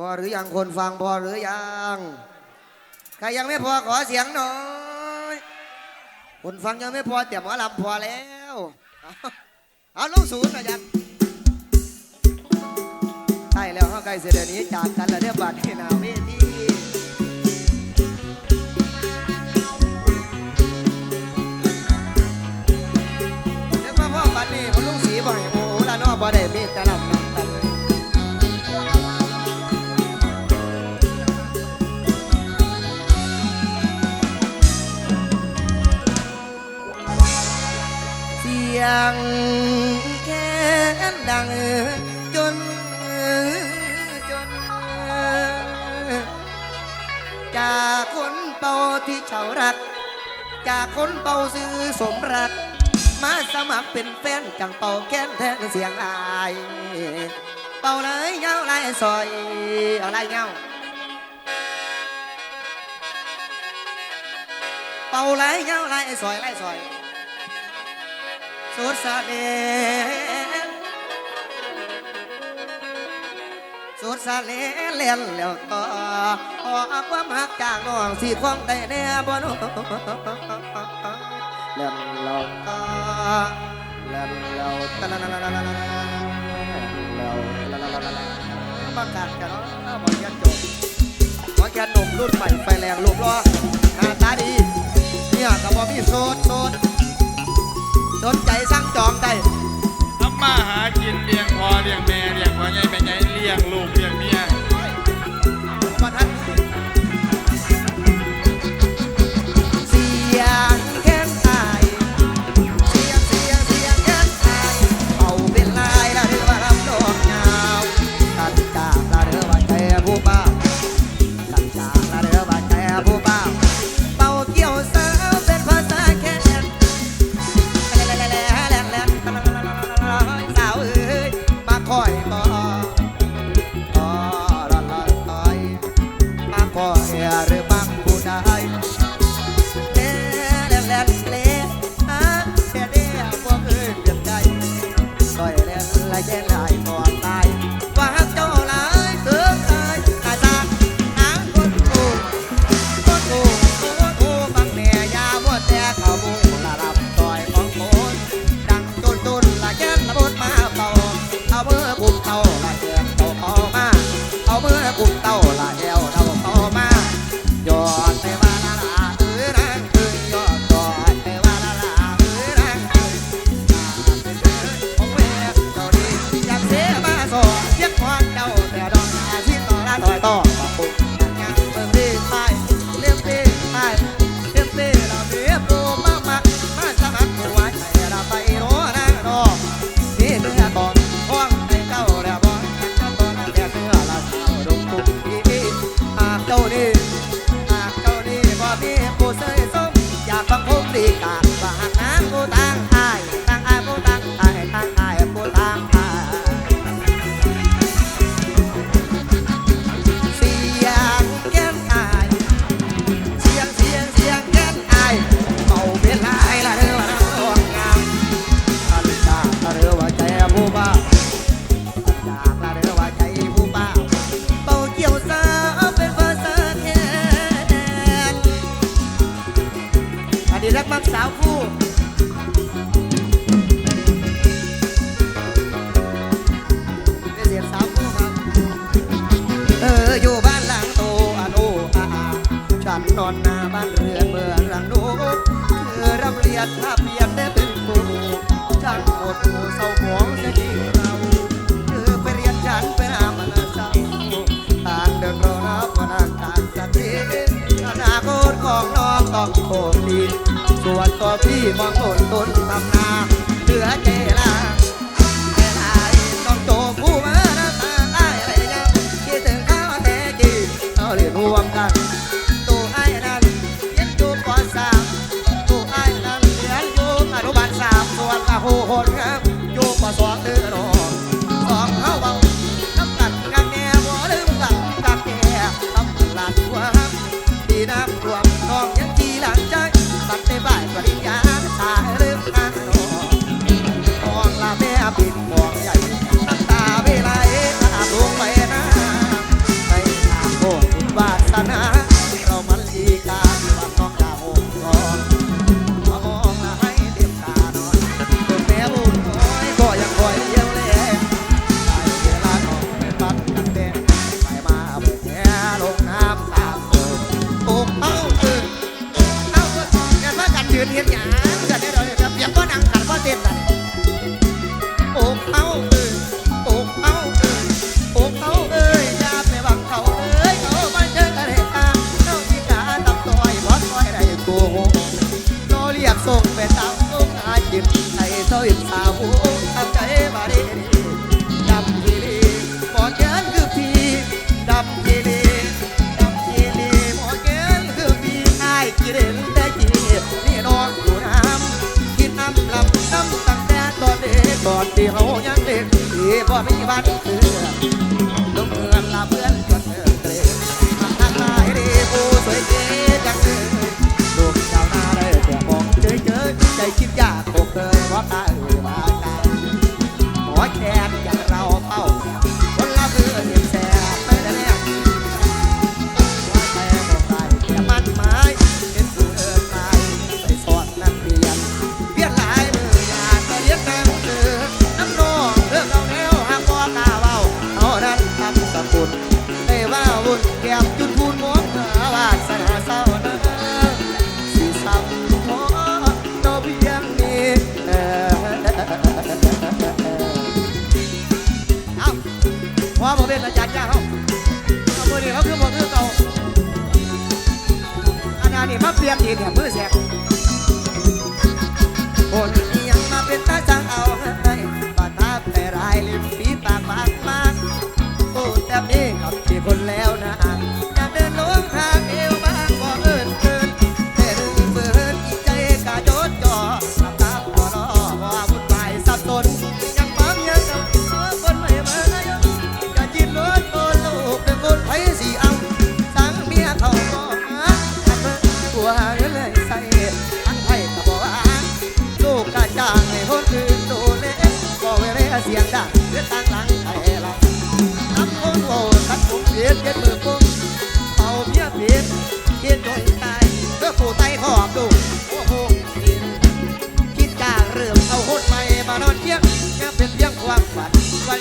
พอหรือยังคนฟังพอหรือยังใครยังไม่พอขอเสียงหน่อย คนฟังยังไม่พอแต่หมอลำพอแล้ว เอาลงศูนย์หน่อยจันใล้แล้วเข้าใกล้เสด็จนี้จากกันแล้วเรียบบัตรที่นาเวทีเดี๋ยวมาพ่อบัตรนี่พอลุงสีบ่อยโอ้ลานอบ่ได้มีแต่ ดังแค้นดังจนจน จากคนเป่าที่เฉารัก จากคนเป่าซื้อสมรัก มาสมัครเป็นแฟนจังเป่าแค้นแทนเสียงอาย เป่าเลยเงาลายซอยเอาลาเงาเป่าไหลเงาไหลซอยไหลซอย สุดสะเดสุดสะเลเล่นแล้วต่อขอความหักจากน้องสี่ของได้แน่บ่นเลี้ยนแล้วต่อเล่นแล้วตะละละละละละละแล้วตะละละละละละประกาศลันเนาะบอกยันจบบอกยันหนุ่มรุ่นใหม่ไฟแรงลูกล้อหน้าตาดีเนี่ยกับบ่มีโซดโซด ดนใจสั่งจองได้ทำมาหากินเลี้ยงพ่อเลี้ยงแม่เลี้ยงพ่อใหญ่แม่ใหญ่เลี้ยงลูกเลี้ยงเมีย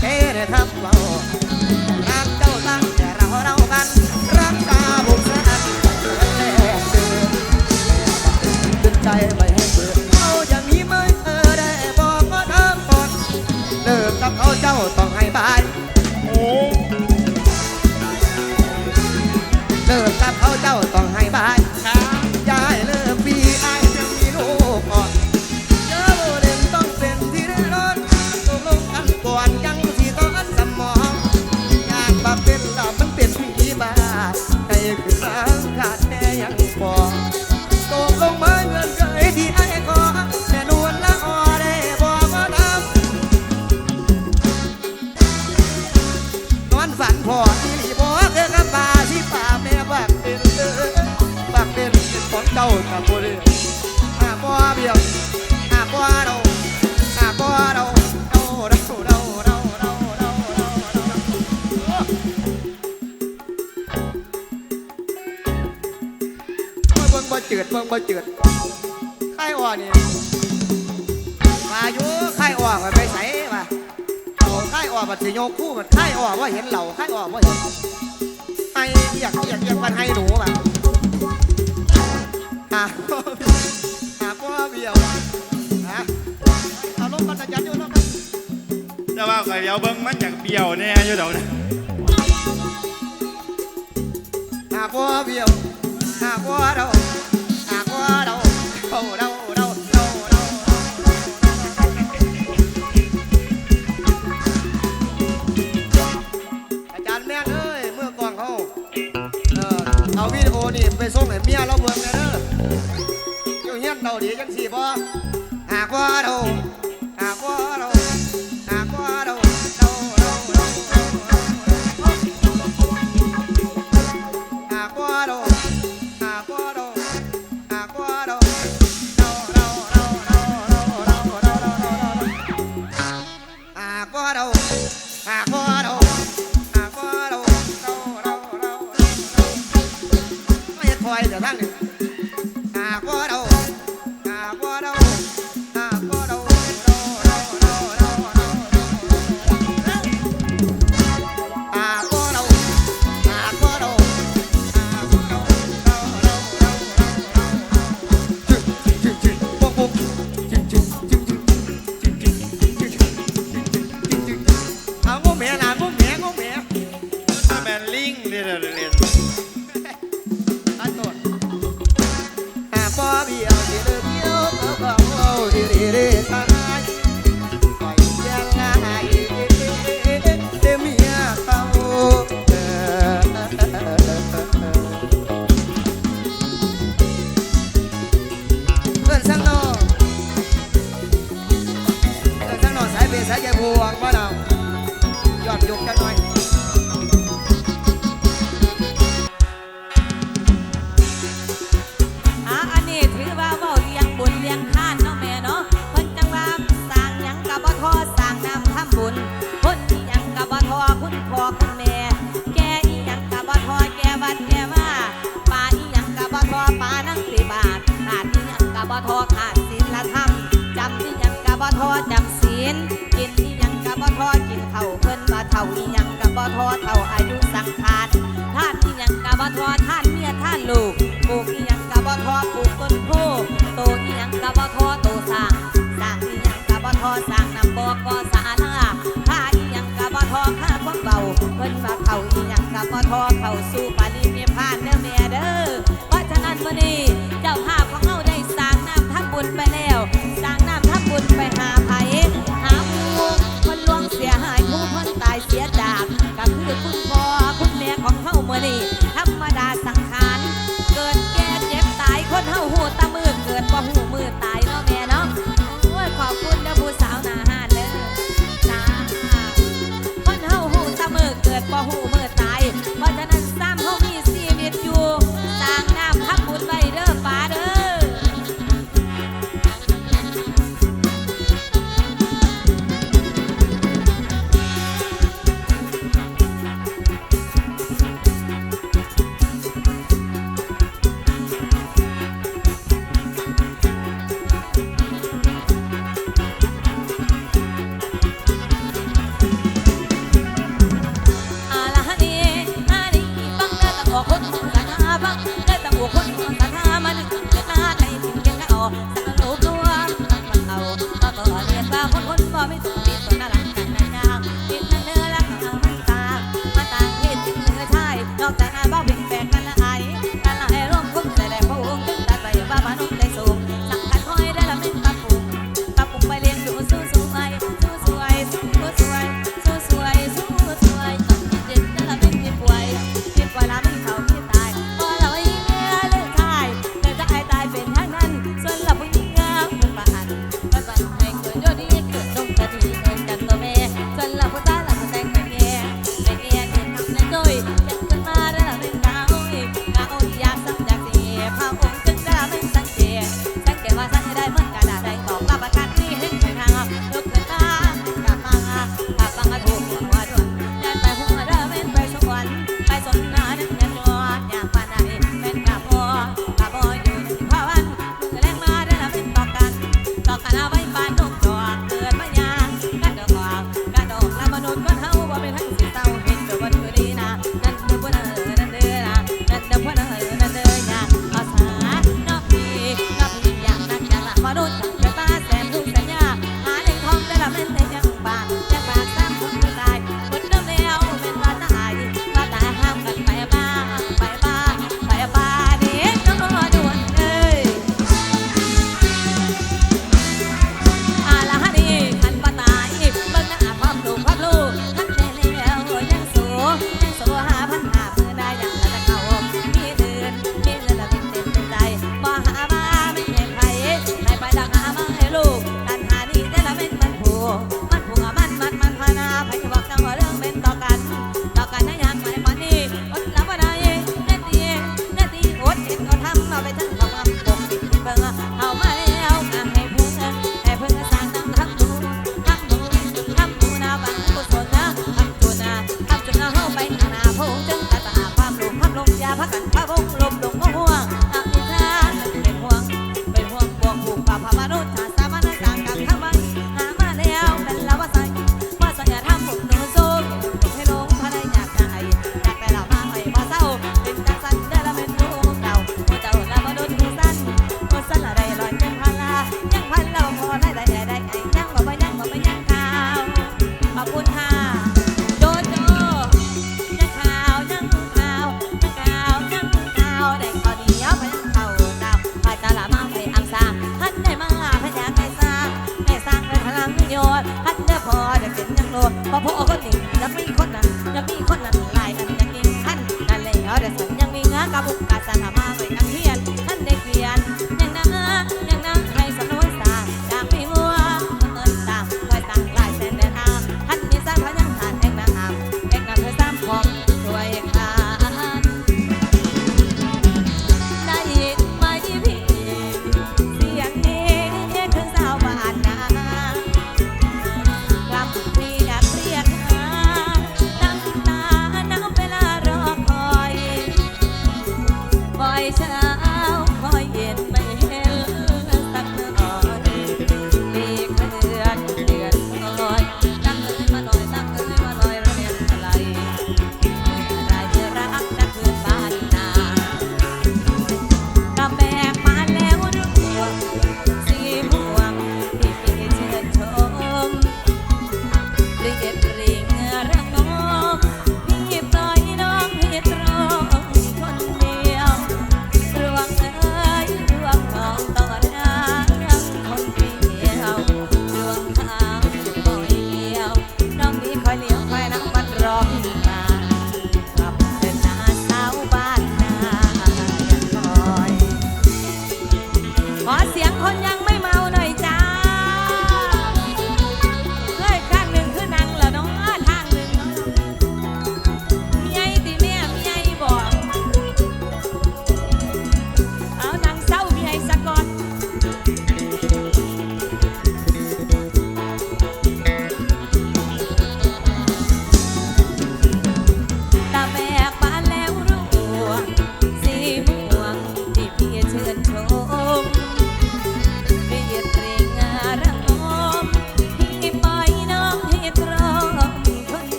เทนทับารักเจ้าตั้แต่เราเรากัน รักตาบุกันแรกเดินใจไป มันจะยัดอยู่แล้วครับแต่ว่าข่อยเดี๋ยวเบิ้งมันอยากเบี้ยวแน่อยู่ดอกนะหากว่าเบี้ยวหากว่าเราหากว่าเราเราเราเราเราเราอาจารย์แม่นเอ้ยเมื่อก่อนเขาเออเอาวิดีโอนี่ไปส่งให้เมียเราเบิ่งเลยเด้อเจ้าเฮี้ยนเราดีจังสี่บ่หากว่าเรา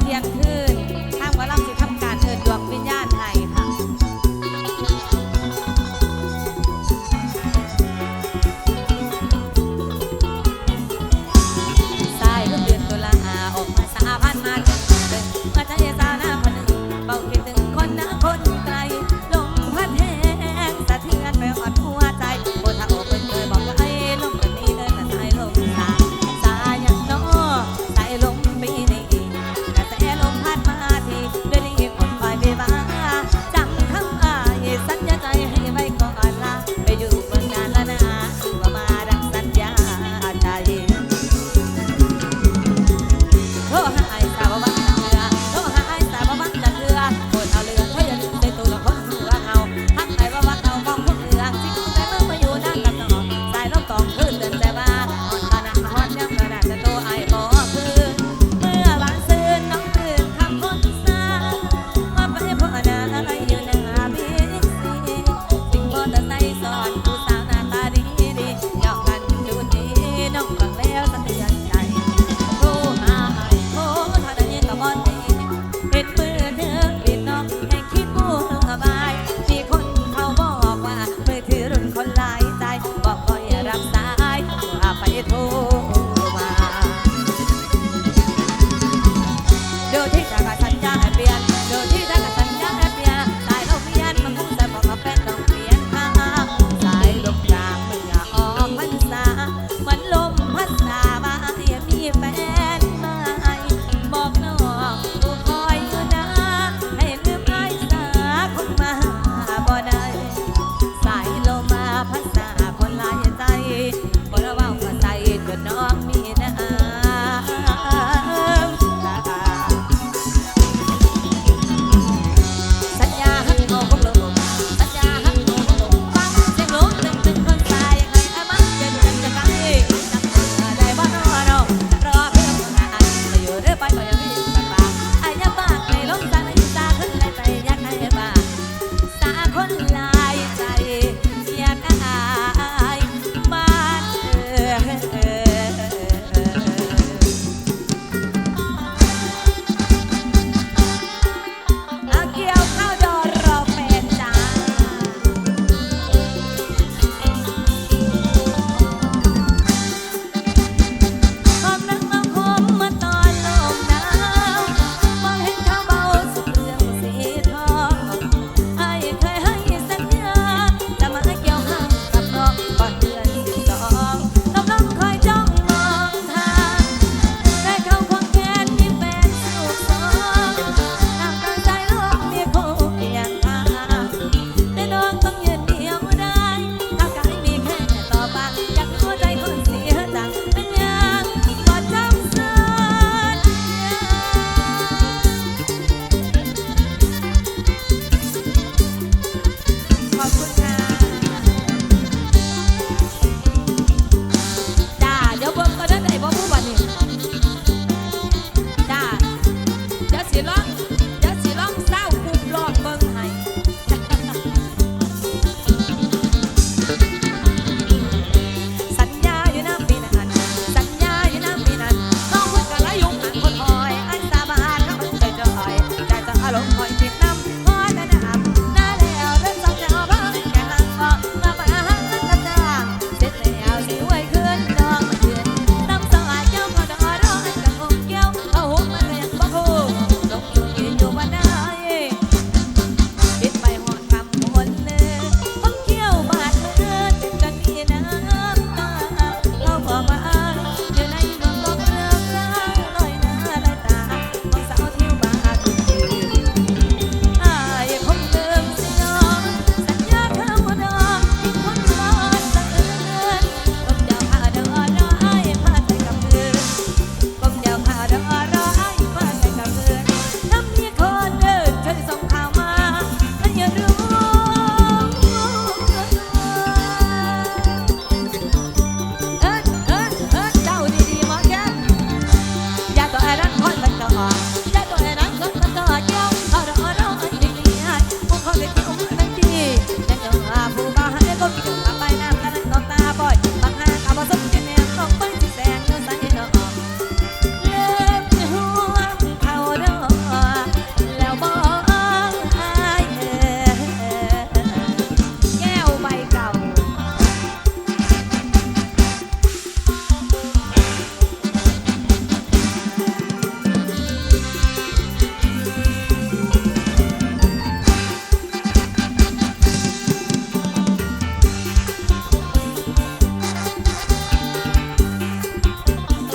เที่ยงคืน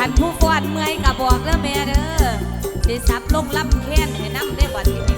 คันผู้ฟอนเมื่อยก็บอกเด้อแม่เด้อสิสับลงรับแค้นให้น้ำได้บ่ที